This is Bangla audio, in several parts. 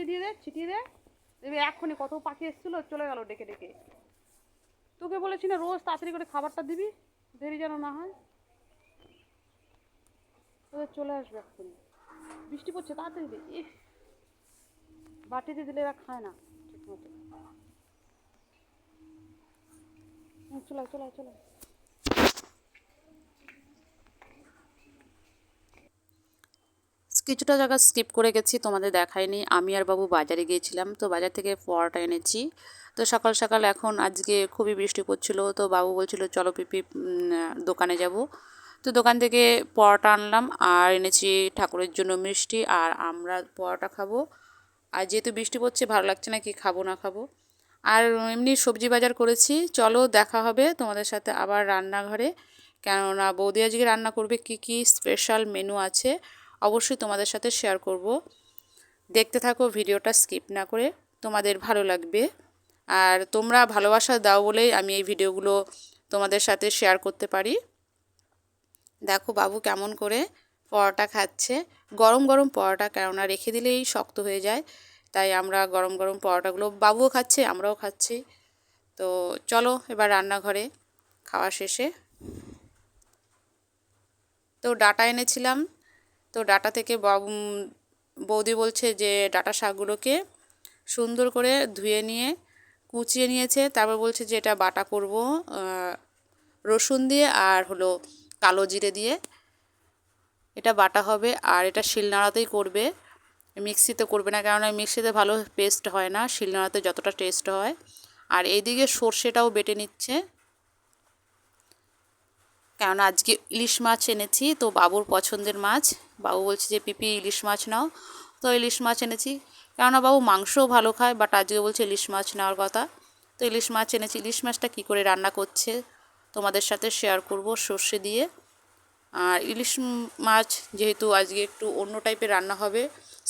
ছিটিয়ে দিয়ে দে, ছিটিয়ে দে। দেখবি এক্ষুনি কত পাখি এসেছিল, চলে গেল ডেকে ডেকে। তোকে বলেছি না, রোজ তাড়াতাড়ি করে খাবারটা দিবি, দেরি যেন না হয়। তোদের চলে আসবে এক্ষুনি। বৃষ্টি পড়ছে, তাড়াতাড়ি দে বাটিতে দিলে এরা খায় না, ঠিক মতো। চলে চলে চলে কিছুটা জায়গা স্কিপ করে গেছি, তোমাদের দেখায়নি। আমি আর বাবু বাজারে গিয়েছিলাম, তো বাজার থেকে পরোটা এনেছি। তো সকাল সকাল এখন আজকে খুবই বৃষ্টি পড়ছিল, তো বাবু বলছিল, চলো পিপি দোকানে যাব। তো দোকান থেকে পরোটা আনলাম, আর এনেছি ঠাকুরের জন্য মিষ্টি, আর আমরা পরোটা খাব। আর যেহেতু বৃষ্টি পড়ছে, ভালো লাগছে না কি খাব, না খাব। আর এমনি সবজি বাজার করেছি, চলো দেখা হবে তোমাদের সাথে আবার রান্নাঘরে। কেননা বৌদি আজকে রান্না করবে কি কি স্পেশাল মেনু আছে অবশ্যই তোমাদের সাথে শেয়ার করব। দেখতে থাকো ভিডিওটা স্কিপ না করে, তোমাদের ভালো লাগবে। আর তোমরা ভালোবাসা দাও বলেই আমি এই ভিডিওগুলো তোমাদের সাথে শেয়ার করতে পারি। দেখো বাবু কেমন করে পরোটা খাচ্ছে। গরম গরম পরোটা কেননা রেখে দিলেই শক্ত হয়ে যায়, তাই আমরা গরম গরম পরোটাগুলো বাবুও খাচ্ছে, আমরাও খাচ্ছি। তো চলো এবার রান্নাঘরে খাওয়া শেষে। তো ডাটা এনেছিলাম তো ডাটা থেকে বৌদি বলছে যে ডাটা শাকগুলোকে সুন্দর করে ধুয়ে নিয়ে, কুচিয়ে নিয়েছে। তারপর বলছে যে এটা বাটা করব রসুন দিয়ে আর হলো কালো জিরে দিয়ে। এটা বাটা হবে আর এটা শিলনাড়াতেই করবে। মিক্সিতে করবে না কারণ মিক্সিতে ভালো পেস্ট হয় না, শিলনাড়াতে যতটা টেস্ট হয়। আর এইদিকে সর্ষেটাও বেটে নিচ্ছে। কেননা আজকে ইলিশ মাছ এনেছি, তো বাবুর পছন্দের মাছ। বাবু বলছে যে, পিপি, ইলিশ মাছ নাও। তো ইলিশ মাছ এনেছি। কেননা বাবু মাংসও ভালো খায় বাট আজকে বলছে ইলিশ মাছ নেওয়ার কথা। তো ইলিশ মাছ এনেছি। ইলিশ মাছটা কী করে রান্না করছে তোমাদের সাথে শেয়ার করব সর্ষে দিয়ে। আর ইলিশ মাছ যেহেতু আজকে একটু অন্য টাইপের রান্না হবে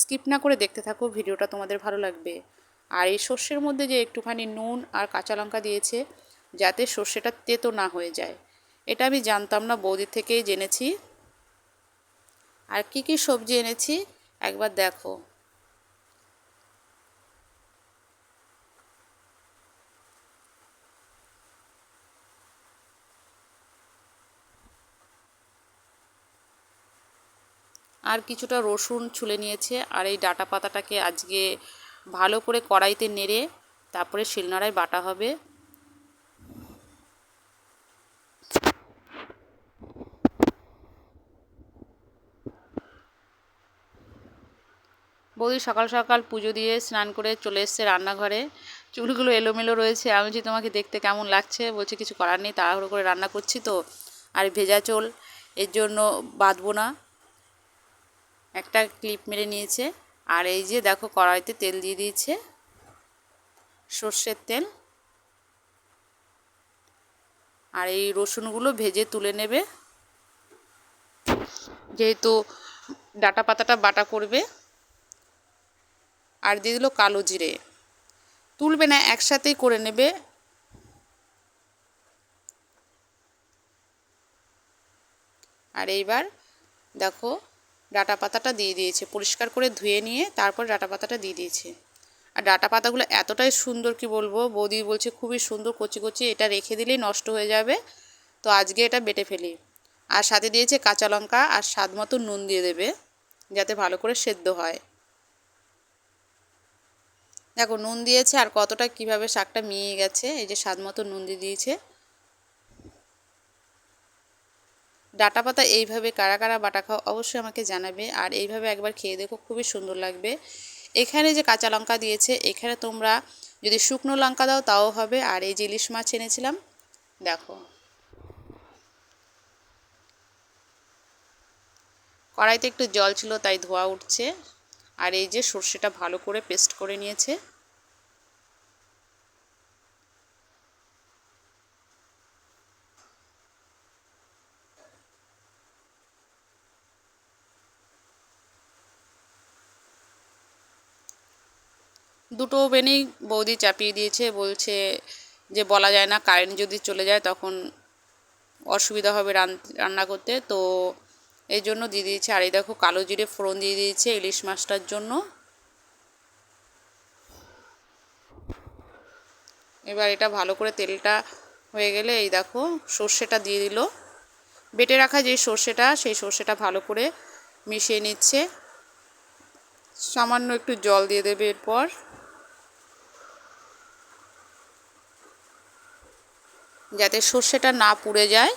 স্কিপ না করে দেখতে থাকো, ভিডিওটা তোমাদের ভালো লাগবে। আর এই সর্ষের মধ্যে যে একটুখানি নুন আর কাঁচা লঙ্কা দিয়েছে, যাতে সর্ষেটা তেতো না হয়ে যায়। এটা আমি জানতাম না বৌদির থেকেই জেনেছি। আর কি কি সবজি এনেছি? একবার দেখো। আর কিছুটা রসুন ছুলে নিয়েছে, আর এই ডাটা পাতাটাকে আজকে ভালো করে কড়াইতে নেড়ে তারপরে শিলনোড়ায় বাটা হবে। বৌদি সকাল সকাল পুজো দিয়ে স্নান করে চলে এসছে রান্নাঘরে। চুলগুলো এলোমেলো রয়েছে। আমি বলছি, তোমাকে দেখতে কেমন লাগছে? বলছে, কিছু করার নেই, তাড়াহুড়ো করে রান্না করছি তো। আর ভেজা চোল, এর জন্য বাঁধবো না। একটা ক্লিপ মেরে নিয়েছে। আর এই যে দেখো, কড়াইতে তেল দিয়ে দিয়েছে, সর্ষের তেল। আর এই রসুনগুলো ভেজে তুলে নেবে। যেহেতু ডাটা পাতাটা বাটা করবে আর দিয়ে দিল কালো জিরে। তুলবে না, একসাথেই করে নেবে। আর এইবার দেখো ডাটা পাতাটা দিয়ে দিয়েছে। পরিষ্কার করে ধুয়ে নিয়ে তারপর ডাটা পাতাটা দিয়ে দিয়েছে। আর ডাটা পাতাগুলো এতটাই সুন্দর কি বলব, বৌদি বলছে খুবই সুন্দর কচি কচি, এটা রেখে দিলেই নষ্ট হয়ে যাবে। তো আজকে এটা বেটে ফেলি। আর সাথে দিয়েছে কাঁচা লঙ্কা, আর স্বাদ মতো নুন দিয়ে দেবে, যাতে ভালো করে সেদ্ধ হয়। দেখো, নুন দিয়েছে আর কতটা, কীভাবে শাকটা মিয়ে গেছে, এই যে স্বাদ মতো নুন দিয়ে দিয়েছে। ডাটা পাতা এইভাবে কারা কারা বাটা খাও অবশ্যই আমাকে জানাবে, আর এইভাবে একবার খেয়ে দেখো, খুবই সুন্দর লাগবে। এখানে যে কাঁচা লঙ্কা দিয়েছে, এখানে তোমরা যদি শুকনো লঙ্কা দাও, তাও হবে, আর এই যে ইলিশ মাছ এনেছিলাম, দেখো। কড়াইতে একটু জল ছিল, তাই ধোয়া উঠছে, আর এই যে সর্ষেটা ভালো করে পেস্ট করে নিয়েছে। দুটো ওভেনেই বৌদি চাপিয়ে দিয়েছে, বলছে যে বলা যায় না, কারেন্ট যদি চলে যায় তখন অসুবিধা হবে রান্না করতে। তো এই জন্য দিয়ে দিয়েছে, আর এই দেখো কালো জিরে ফোড়ন দিয়ে দিয়েছে ইলিশ মাছটার জন্য। এবার এটা ভালো করে তেলটা হয়ে গেলে এই দেখো সর্ষেটা দিয়ে দিল। বেটে রাখা যে সর্ষেটা, সেই সর্ষেটা ভালো করে মিশিয়ে নিচ্ছে। সামান্য একটু জল দিয়ে দেবে এরপর। যাতে সর্ষেটা না পুড়ে যায়।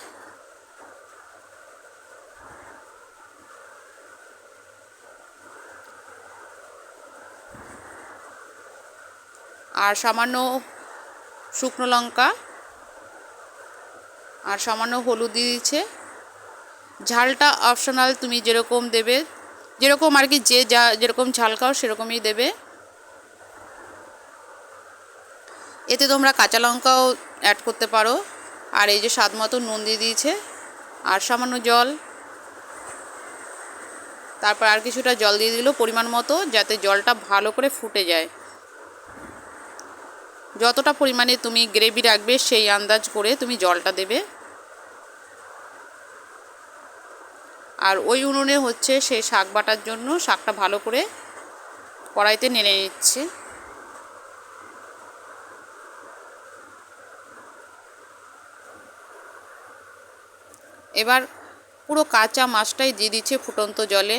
আর সামান্য শুকনো লঙ্কা আর সামান্য হলুদ দিয়ে দিচ্ছে। ঝালটা অপশনাল তুমি যেরকম দেবে, যেরকম আর কি যে যা, যেরকম ঝাল খাও সেরকমই দেবে। এতে তোমরা কাঁচা লঙ্কাও অ্যাড করতে পারো। আর এই যে স্বাদ মতো নুন দিয়ে দিয়েছে। আর সামান্য জল। তারপর আর কিছুটা জল দিয়ে দিল পরিমাণ মতো, যাতে জলটা ভালো করে ফুটে যায়। যতটা পরিমাণে তুমি গ্রেভি রাখবে, সেই আন্দাজ করে তুমি জলটা দেবে। আর ওই উনুনে হচ্ছে সেই শাক বাটার জন্য শাকটা ভালো করে কড়াইতে নেড়ে নিচ্ছে। এবার পুরো কাঁচা মাছটাই দিয়ে দিচ্ছে ফুটন্ত জলে।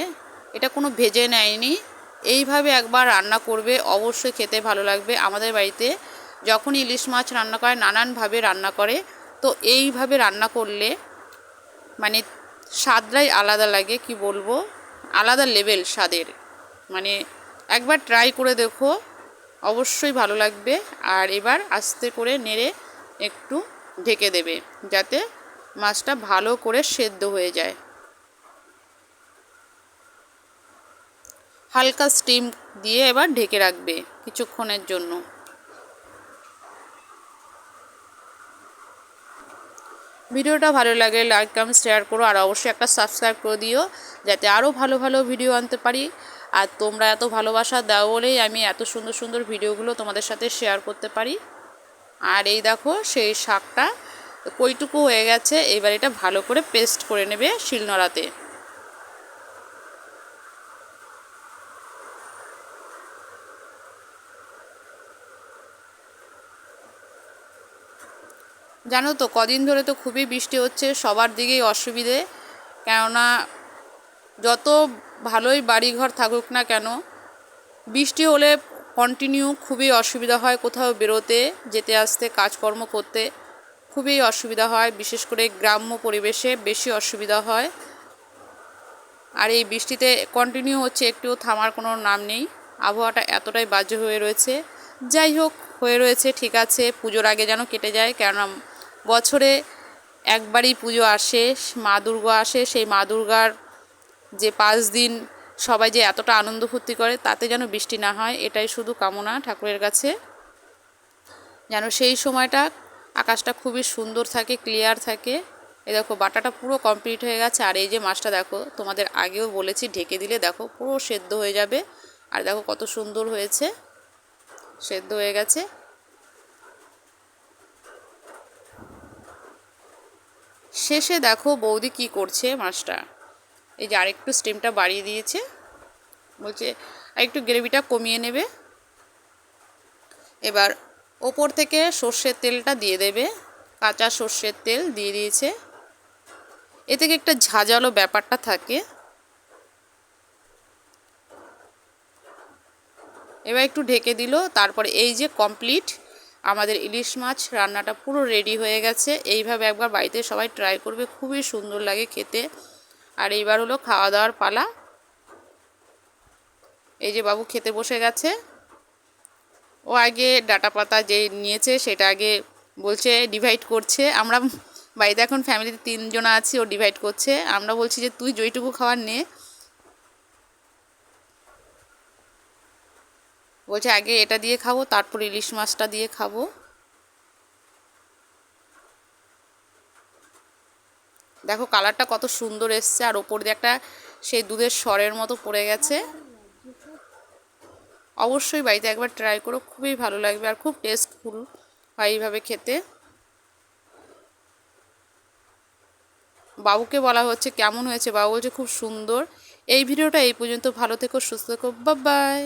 এটা কোনো ভেজে নেয়নি। এইভাবে একবার রান্না করবে, অবশ্যই খেতে ভালো লাগবে আমাদের বাড়িতে। যখন ইলিশ মাছ রান্না করে, নানানভাবে রান্না করে, তো এইভাবে রান্না করলে মানে স্বাদটাই আলাদা লাগে, কি বলব? আলাদা লেভেল স্বাদের। মানে একবার ট্রাই করে দেখো, অবশ্যই ভালো লাগবে। আর এবার আস্তে করে নেড়ে একটু ঢেকে দেবে, যাতে মাছটা ভালো করে সেদ্ধ হয়ে যায়। হালকা স্টিম দিয়ে এবার ঢেকে রাখবে কিছুক্ষণের জন্য। ভিডিওটা ভালো লাগে লাইক কমেন্ট শেয়ার করো, আর অবশ্যই একটা সাবস্ক্রাইব করে দিও, যাতে আরও ভালো ভালো ভিডিও আনতে পারি। আর তোমরা এত ভালোবাসা দাও বলেই আমি এত সুন্দর সুন্দর ভিডিওগুলো তোমাদের সাথে শেয়ার করতে পারি। আর এই দেখো, সেই শাকটা কইটুকু হয়ে গেছে, এবার এটা ভালো করে পেস্ট করে নেবে শিলনোড়াতে। জানো তো, কদিন ধরে তো খুবই বৃষ্টি হচ্ছে, সবার দিকেই অসুবিধে। কেননা যত ভালোই বাড়িঘর থাকুক না কেন, বৃষ্টি হলে কন্টিনিউ খুবই অসুবিধা হয় কোথাও বেরোতে, যেতে আসতে, কাজকর্ম করতে। খুবই অসুবিধা হয়, বিশেষ করে গ্রাম্য পরিবেশে বেশি অসুবিধা হয়। আর এই বৃষ্টিতে কন্টিনিউ হচ্ছে একটুও থামার কোনো নাম নেই। আবহাওয়াটা এতটাই বাজে হয়ে রয়েছে। যাই হোক, হয়ে রয়েছে, ঠিক আছে, পুজোর আগে যেন কেটে যায়, কেননা বছরে একবারই পুজো আসে, মা দুর্গা আসে, সেই মা দুর্গার যে পাঁচ দিন সবাই যে এতটা আনন্দ ফুর্তি করে, তাতে যেন বৃষ্টি না হয়, এটাই শুধু কামনা ঠাকুরের কাছে। যেন সেই সময়টা আকাশটা খুবই সুন্দর থাকে ক্লিয়ার থাকে। এ দেখো, বাটাটা পুরো কমপ্লিট হয়ে গেছে। আর এই যে মাছটা দেখো, তোমাদের আগেও বলেছি, ঢেকে দিলে দেখো পুরো সেদ্ধ হয়ে যাবে। আর দেখো কত সুন্দর হয়েছে, সেদ্ধ হয়ে গেছে। শেষে দেখো বৌদি কি করছে মাছটা। এই যে আরেকটু স্টিমটা বাড়িয়ে দিয়েছে। বলছে, আরেকটু গ্রেভিটা কমিয়ে নেবে। এবার ওপর থেকে সর্ষের তেলটা দিয়ে দেবে। কাঁচা সর্ষের তেল দিয়ে দিয়েছে। এ থেকে একটা ঝাঁঝালো ব্যাপারটা থাকে। এবার একটু ঢেকে দিল। তারপরে এই যে কমপ্লিট আমাদের ইলিশ মাছ রান্নাটা পুরো রেডি হয়ে গেছে। এইভাবে একবার বাড়িতে সবাই ট্রাই করবে। খুবই সুন্দর লাগে খেতে। আর এইবার হলো খাওয়া দাওয়ার পালা। এই যে বাবু খেতে বসে গেছে। ও আগে ডাটা পাতা যে নিয়েছে সেটা আগে বলছে ডিভাইড করছে। আমরা বাড়িতে এখন ফ্যামিলিতে তিনজন আছি, ও ডিভাইড করছে। আমরা বলছি যে, তুই যেইটুকু খাবার নে। বলছে, আগে এটা দিয়ে খাব, তারপর ইলিশ মাছটা দিয়ে খাব। দেখো কালারটা কত সুন্দর এসছে, আর ওপর দিয়ে একটা সেই দুধের স্বরের মতো পড়ে গেছে। অবশ্যই বাড়িতে একবার ট্রাই করো, খুবই ভালো লাগবে আর খুব টেস্টফুল হয় এইভাবে খেতে। বাবুকে বলা হচ্ছে, কেমন হয়েছে বাবু? বলছে, খুব সুন্দর। এই ভিডিওটা এই পর্যন্ত, ভালো থেকো, সুস্থ থেকো বাই